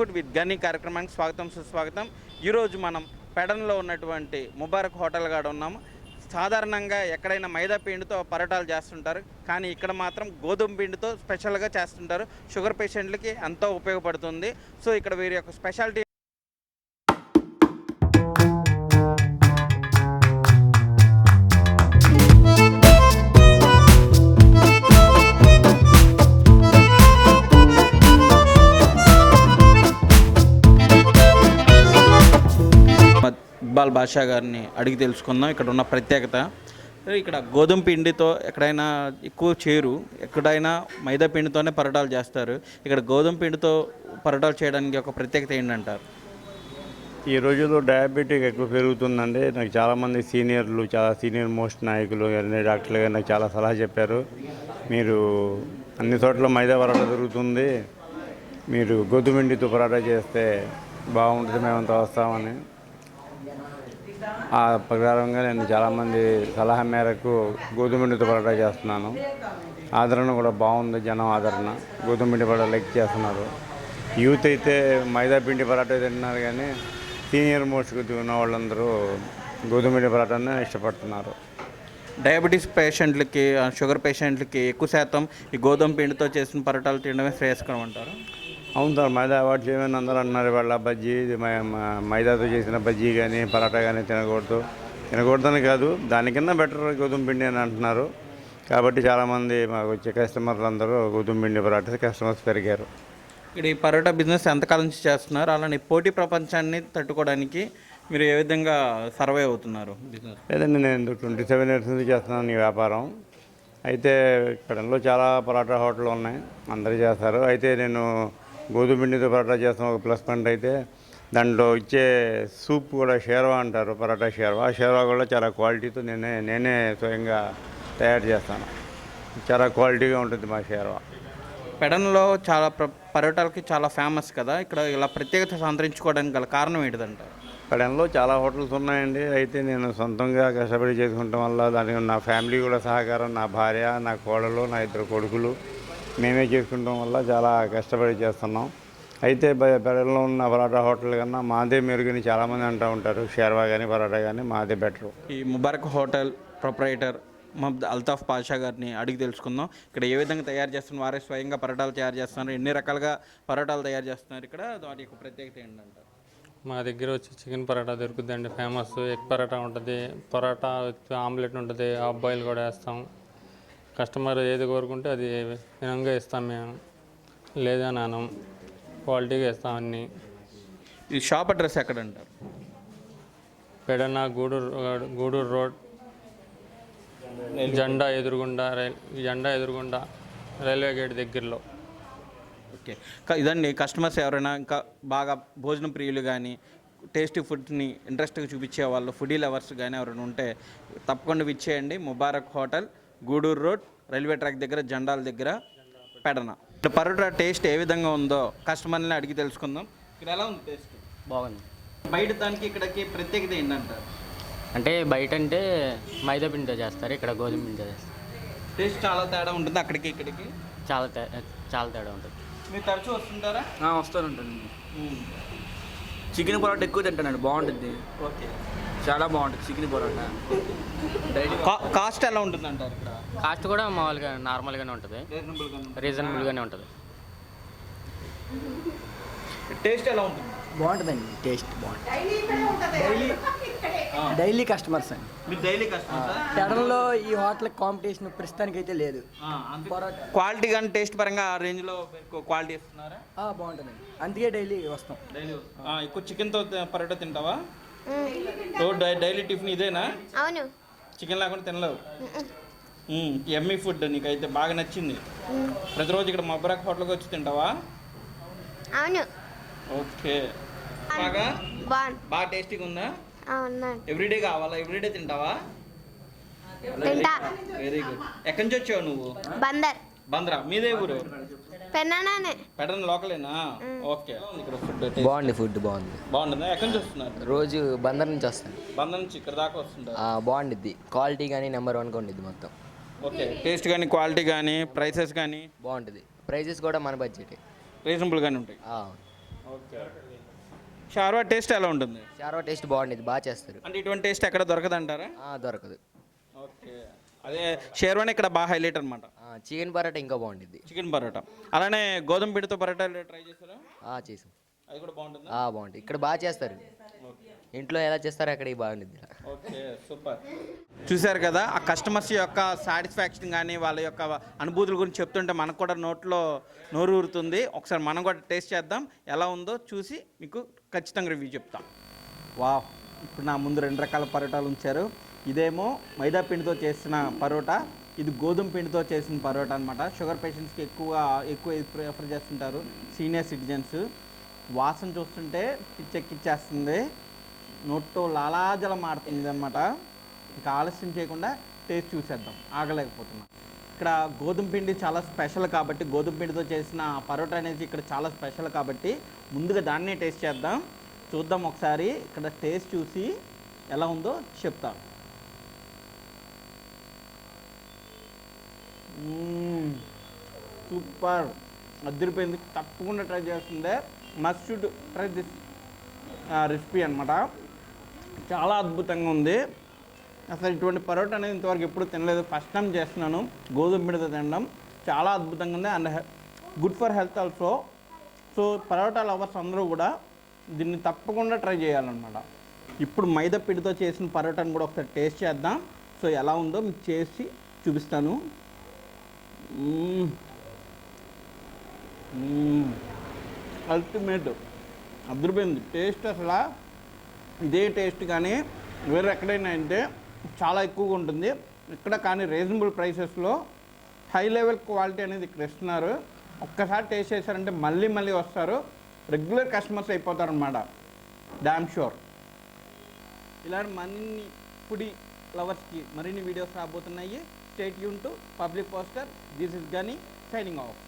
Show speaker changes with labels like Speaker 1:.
Speaker 1: Food with గని కార్యక్రమానికి స్వాగతం సుస్వాగతం ఈరోజు మనం పెడన్లో ఉన్నటువంటి ముబారక్ హోటల్ కాడ ఉన్నాము సాధారణంగా ఎక్కడైనా మైదా పిండితో పరోటాలు చేస్తుంటారు కానీ ఇక్కడ మాత్రం గోధుమ పిండితో స్పెషల్గా చేస్తుంటారు షుగర్ పేషెంట్లకి ఎంతో ఉపయోగపడుతుంది సో ఇక్కడ వీరి యొక్క స్పెషాలిటీ ఇక్బాల్ బాషా గారిని అడిగి తెలుసుకుందాం ఇక్కడ ఉన్న ప్రత్యేకత ఇక్కడ గోధుమ పిండితో ఎక్కడైనా ఎక్కువ చేరు ఎక్కడైనా మైదా పిండితోనే పరటాలు చేస్తారు ఇక్కడ గోధుమ పిండితో పరోటాలు చేయడానికి ఒక ప్రత్యేకత ఏంటంటారు
Speaker 2: ఈ రోజుల్లో డయాబెటిక్ ఎక్కువ పెరుగుతుందండి నాకు చాలామంది సీనియర్లు చాలా సీనియర్ మోస్ట్ నాయకులు గారిని డాక్టర్లు కానీ నాకు చాలా సలహా చెప్పారు మీరు అన్ని చోట్ల మైదా పరాట దొరుకుతుంది మీరు గోధుమ పిండితో పరాటా చేస్తే బాగుంటుంది మేమంతా వస్తామని ఆ ప్రకారంగా నేను చాలామంది సలహా మేరకు గోధుమ పిండితో పరోటా చేస్తున్నాను ఆదరణ కూడా బాగుంది జనం ఆదరణ గోధుమ పిండి పరోటా లైక్ చేస్తున్నారు యూత్ అయితే మైదా పిండి పరాట తింటున్నారు కానీ సీనియర్ మోస్ట్ ఉన్న వాళ్ళందరూ గోధుమ పిండి పరోటానే ఇష్టపడుతున్నారు
Speaker 1: డయాబెటీస్ పేషెంట్లకి షుగర్ పేషెంట్లకి ఎక్కువ శాతం ఈ గోధుమ పిండితో చేసిన పరాటాలు తినడమే శ్రేయస్కరం అంటారు
Speaker 2: అవును సార్ మైదా వాటి ఏమైనా అందరూ అన్నారు వాళ్ళ బజ్జీ మైదాతో చేసిన బజ్జీ కానీ పరాటా కానీ తినకూడదు తినకూడదని కాదు దానికన్నా బెటర్ గోధుమ పిండి అని అంటున్నారు కాబట్టి చాలామంది మాకు వచ్చే కస్టమర్లు అందరూ గోధుమ పిండి పరాటా కస్టమర్స్ పెరిగారు
Speaker 1: ఇక్కడ ఈ పరోటా బిజినెస్ ఎంతకాలం నుంచి చేస్తున్నారు అలానే పోటీ ప్రపంచాన్ని తట్టుకోవడానికి మీరు ఏ విధంగా సర్వే అవుతున్నారు
Speaker 2: లేదండి నేను ట్వంటీ సెవెన్ ఇయర్స్ నుంచి చేస్తున్నాను ఈ వ్యాపారం అయితే ఇక్కడలో చాలా పరాటా హోటల్ ఉన్నాయి అందరూ చేస్తారు అయితే నేను గోధుమ పిండితో పరోటా చేస్తాం ఒక ప్లస్ పాయింట్ అయితే దాంట్లో ఇచ్చే సూప్ కూడా షేర్వా అంటారు పరోటా షేర్వా షేర్వా కూడా చాలా క్వాలిటీతో నేనే నేనే స్వయంగా తయారు చేస్తాను చాలా క్వాలిటీగా ఉంటుంది మా షేర్వా
Speaker 1: పెడన్లో చాలా పరోటాలకి చాలా ఫేమస్ కదా ఇక్కడ ఇలా ప్రత్యేకత సంతరించుకోవడానికి గల కారణం ఏంటిదంట
Speaker 2: పెడన్లో చాలా హోటల్స్ ఉన్నాయండి అయితే నేను సొంతంగా కష్టపడి చేసుకుంటాం వల్ల దానికి నా ఫ్యామిలీ కూడా సహకారం నా భార్య నా కోడలు నా ఇద్దరు కొడుకులు మేమే చేసుకుంటాం వల్ల చాలా కష్టపడి చేస్తున్నాం అయితే బెడలో ఉన్న పరాటా హోటల్ కన్నా మాదే మెరుగుని చాలామంది అంటూ ఉంటారు షేర్వా కానీ పరాటా కానీ మాదే బెటర్
Speaker 1: ఈ ముబారక్ హోటల్ మహద్ అల్తాఫ్ పాషా గారిని అడిగి తెలుసుకుందాం ఇక్కడ ఏ విధంగా తయారు చేస్తున్నారు వారే స్వయంగా పరోటాలు తయారు చేస్తున్నారు ఎన్ని రకాలుగా పరోటాలు తయారు చేస్తున్నారు ఇక్కడ వాటి యొక్క ప్రత్యేకత ఏంటంటారు
Speaker 3: మా దగ్గర వచ్చి చికెన్ పరోటా దొరుకుతుందండి ఫేమస్ ఎగ్ పరోటా ఉంటుంది పరాటా ఆమ్లెట్ ఉంటుంది ఆఫ్ బాయిల్ కూడా వేస్తాం కస్టమర్ ఏది కోరుకుంటే అది విధంగా ఇస్తాం మేము లేదా నానం క్వాలిటీగా ఇస్తాం అన్నీ
Speaker 1: ఈ షాప్ అడ్రస్ ఎక్కడ అంటారు
Speaker 3: పెడనా గూడూరు గూడూరు రోడ్ జెండా ఎదురుగుండా రైల్ జెండా ఎదురుగుండా రైల్వే గేట్ దగ్గరలో
Speaker 1: ఓకే ఇదండి కస్టమర్స్ ఎవరైనా ఇంకా బాగా భోజనం ప్రియులు కానీ టేస్టీ ఫుడ్ని ఇంట్రెస్ట్గా చూపించే వాళ్ళు ఫుడీ లవర్స్ కానీ ఎవరైనా ఉంటే తప్పకుండా విచ్చేయండి Mubarak hotel Gudur road railway track దగ్గర జెండాల దగ్గర పెడన పరోట టేస్ట్ ఏ విధంగా ఉందో కస్టమర్ని అడిగి తెలుసుకుందాం ఇక్కడ ఎలా ఉంది టేస్ట్
Speaker 4: బాగుంది
Speaker 1: బయట దానికి ఇక్కడికి ప్రత్యేకత ఏంటంట
Speaker 4: అంటే బయట అంటే మైదా పిండితో చేస్తారు ఇక్కడ గోధుమ పిండితో చేస్తారు
Speaker 1: టేస్ట్ చాలా తేడా ఉంటుంది అక్కడికి ఇక్కడికి
Speaker 4: చాలా తే చాలా తేడా ఉంటుంది
Speaker 1: మీరు తరచూ వస్తుంటారా
Speaker 5: వస్తాను ఉంటాను చికెన్ పరోటా ఎక్కువ తింటానండి బాగుంటుంది
Speaker 1: ఓకే
Speaker 5: చాలా బాగుంటుంది చికెన్ పరోటా
Speaker 1: కాస్ట్ ఎలా ఉంటుంది అంటారు ఇక్కడ
Speaker 4: కాస్ట్ కూడా మామూలుగా నార్మల్గానే ఉంటుంది రీజనబుల్గానే ఉంటుంది
Speaker 1: టేస్ట్ ఎలా ఉంటుంది
Speaker 6: బాగుంటుందండి టేస్ట్ బాగుంటుంది డైలీ కస్టమర్స్ అండి
Speaker 1: మీరు డైలీ
Speaker 6: ఈ హోటల్ కాంపిటీషన్ ప్రస్తుతానికి అయితే లేదు
Speaker 1: క్వాలిటీ కానీ టేస్ట్ పరంగా ఆ రేంజ్లో క్వాలిటీ
Speaker 6: బాగుంటుంది బాగుంటుందండి అందుకే డైలీ వస్తాం
Speaker 1: డైలీ ఎక్కువ చికెన్తో పరోటా తింటావా డైలీ టిఫిన్ ఇదేనా
Speaker 7: అవును
Speaker 1: చికెన్ లేకుండా తినలేవు ఎమ్మీ ఫుడ్ నీకైతే బాగా నచ్చింది ప్రతిరోజు ఇక్కడ మబ్బరాక్ హోటల్కి వచ్చి తింటావా
Speaker 7: అవును
Speaker 1: ఓకే బాగా బాగా టేస్టీగా ఉందా ఎవ్రీడే కావాలా ఎవ్రీడే తింటావా వెరీ గుడ్ ఎక్కడి నుంచి వచ్చావు నువ్వు
Speaker 7: బందర్
Speaker 1: బంద్రా మీదే ఊరు
Speaker 7: పెన్నానే
Speaker 1: పెడన్ లోకలేనా ఓకే ఇక్కడ ఫుడ్
Speaker 8: బాగుంది ఫుడ్ బాగుంది
Speaker 1: బాగుంటుందా ఎక్కడి నుంచి వస్తున్నారు
Speaker 8: రోజు బందర్ నుంచి వస్తాను
Speaker 1: బందర్ నుంచి ఇక్కడ దాకా వస్తుంటారు
Speaker 8: ఆ, బాగుండిద్ది క్వాలిటీ కానీ నెంబర్ వన్ కొండిద్ది మొత్తం
Speaker 1: ఓకే టేస్ట్ కానీ క్వాలిటీ కానీ ప్రైసెస్ కానీ
Speaker 8: బాగుంటుంది ప్రైజెస్ కూడా మన బడ్జెట్
Speaker 1: రీజనబుల్గానే ఉంటాయి ఓకే షార్వా టేస్ట్ ఎలా ఉంటుంది
Speaker 8: షార్వా టేస్ట్ బాగుంది బాగా చేస్తారు
Speaker 1: అంటే ఇటువంటి టేస్ట్ ఎక్కడ దొరకదు
Speaker 8: అంటారా దొరకదు
Speaker 1: ఓకే అదే షేర్వాణి ఇక్కడ బాగా హైలైట్ అనమాట
Speaker 8: చికెన్ పరోటా ఇంకా బాగుంటుంది
Speaker 1: చికెన్ పరోటా అలానే గోధుమ పిండితో పరోటా ట్రై చేస్తారా
Speaker 8: చేసాం
Speaker 1: అది కూడా బాగుంటుంది
Speaker 8: బాగుంటుంది ఇక్కడ బాగా చేస్తారు ఇంట్లో ఎలా చేస్తారో అక్కడ బాగుంటుంది
Speaker 1: ఓకే సూపర్ చూశారు కదా ఆ కస్టమర్స్ యొక్క సాటిస్ఫాక్షన్ కానీ వాళ్ళ యొక్క అనుభూతుల గురించి చెప్తుంటే మనకు కూడా నోట్లో నోరు ఊరుతుంది ఒకసారి మనం కూడా టేస్ట్ చేద్దాం ఎలా ఉందో చూసి మీకు ఖచ్చితంగా రివ్యూ చెప్తాం వా ఇప్పుడు నా ముందు రెండు రకాల పరోటాలు ఉంచారు ఇదేమో మైదా పిండితో చేసిన పరోటా ఇది గోధుమ పిండితో చేసిన పరోటా అనమాట షుగర్ పేషెంట్స్కి ఎక్కువ ఎక్కువ ప్రిఫర్ చేస్తుంటారు సీనియర్ సిటిజన్స్ వాసన చూస్తుంటే పిచ్చెక్కిచ్చేస్తుంది నొట్టు లాలాజలం మారుతుంది అనమాట ఇంకా ఆలస్యం చేయకుండా టేస్ట్ చూసేద్దాం ఆగలేకపోతున్నాం ఇక్కడ గోధుమ పిండి చాలా స్పెషల్ కాబట్టి గోధుమ పిండితో చేసిన పరోటా అనేది ఇక్కడ చాలా స్పెషల్ కాబట్టి ముందుగా దాన్నే టేస్ట్ చేద్దాం చూద్దాం ఒకసారి ఇక్కడ టేస్ట్ చూసి ఎలా ఉందో చెప్తాను సూపర్ అద్దరిపోయింది తప్పకుండా ట్రై చేస్తుండే మస్ట్ ట్రై దిస్ రెసిపీ అనమాట చాలా అద్భుతంగా ఉంది అసలు ఇటువంటి పరోట అనేది ఇంతవరకు ఎప్పుడు తినలేదు ఫస్ట్ టైం చేస్తున్నాను గోధుమ పిండితో తినడం చాలా అద్భుతంగా ఉంది and good for health also so parotta lovers అందరూ కూడా దీన్ని తప్పకుండా ట్రై చేయాలన్నమాట ఇప్పుడు మైదా పిండితో చేసిన పరోటాను కూడా ఒకసారి టేస్ట్ చేద్దాం సో ఎలా ఉందో మీకు చేసి చూపిస్తాను అల్టిమేట్ అదృపోయింది టేస్ట్ అసలు ఇదే టేస్ట్ కానీ వేరే ఎక్కడైనా అంటే చాలా ఎక్కువగా ఉంటుంది ఇక్కడ కానీ రీజనబుల్ ప్రైసెస్లో హై లెవెల్ క్వాలిటీ అనేది ఇక్కడ ఇస్తున్నారు ఒక్కసారి టేస్ట్ చేశారంటే మళ్ళీ మళ్ళీ వస్తారు రెగ్యులర్ కస్టమర్స్ అయిపోతారనమాట డామ్ షూర్ ఇలాంటి మరిన్ని పుడి ఫ్లవర్స్కి మరిన్ని వీడియోస్ రాబోతున్నాయి Stay tuned to Public Poster. This is Gani signing off.